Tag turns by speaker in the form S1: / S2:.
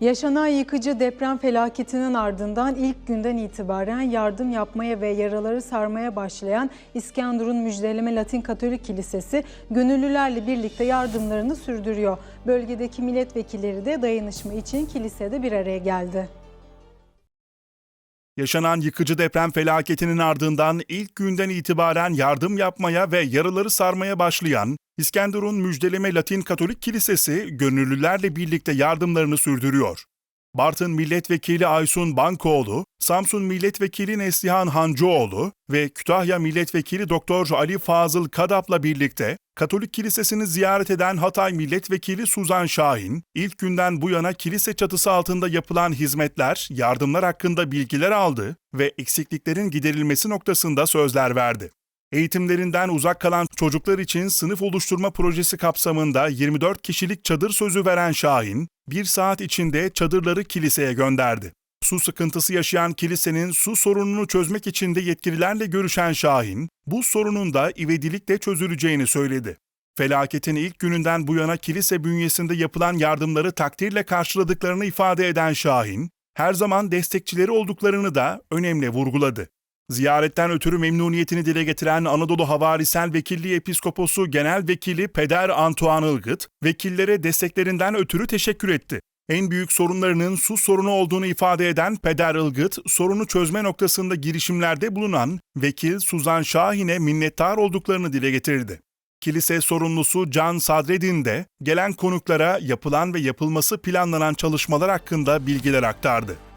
S1: Yaşanan yıkıcı deprem felaketinin ardından ilk günden itibaren yardım yapmaya ve yaraları sarmaya başlayan İskenderun Müjdeleme Latin Katolik Kilisesi gönüllülerle birlikte yardımlarını sürdürüyor. Bölgedeki milletvekilleri de dayanışma için kilisede bir araya geldi.
S2: Yaşanan yıkıcı deprem felaketinin ardından ilk günden itibaren yardım yapmaya ve yaraları sarmaya başlayan İskenderun Müjdeleme Latin Katolik Kilisesi gönüllülerle birlikte yardımlarını sürdürüyor. Bartın Milletvekili Aysun Bankoğlu, Samsun Milletvekili Neslihan Hancıoğlu ve Kütahya Milletvekili Doktor Ali Fazıl Kadap'la birlikte Katolik Kilisesi'ni ziyaret eden Hatay Milletvekili Suzan Şahin, ilk günden bu yana kilise çatısı altında yapılan hizmetler, yardımlar hakkında bilgiler aldı ve eksikliklerin giderilmesi noktasında sözler verdi. Eğitimlerinden uzak kalan çocuklar için sınıf oluşturma projesi kapsamında 24 kişilik çadır sözü veren Şahin, bir saat içinde çadırları kiliseye gönderdi. Su sıkıntısı yaşayan kilisenin su sorununu çözmek için de yetkililerle görüşen Şahin, bu sorunun da ivedilikle çözüleceğini söyledi. Felaketin ilk gününden bu yana kilise bünyesinde yapılan yardımları takdirle karşıladıklarını ifade eden Şahin, her zaman destekçileri olduklarını da önemli vurguladı. Ziyaretten ötürü memnuniyetini dile getiren Anadolu Havarisel Vekilliği Episkoposu Genel Vekili Peder Antoine Ilgıt, vekillere desteklerinden ötürü teşekkür etti. En büyük sorunlarının su sorunu olduğunu ifade eden Peder Ilgıt, sorunu çözme noktasında girişimlerde bulunan vekil Suzan Şahin'e minnettar olduklarını dile getirdi. Kilise sorumlusu Can Sadreddin de gelen konuklara yapılan ve yapılması planlanan çalışmalar hakkında bilgiler aktardı.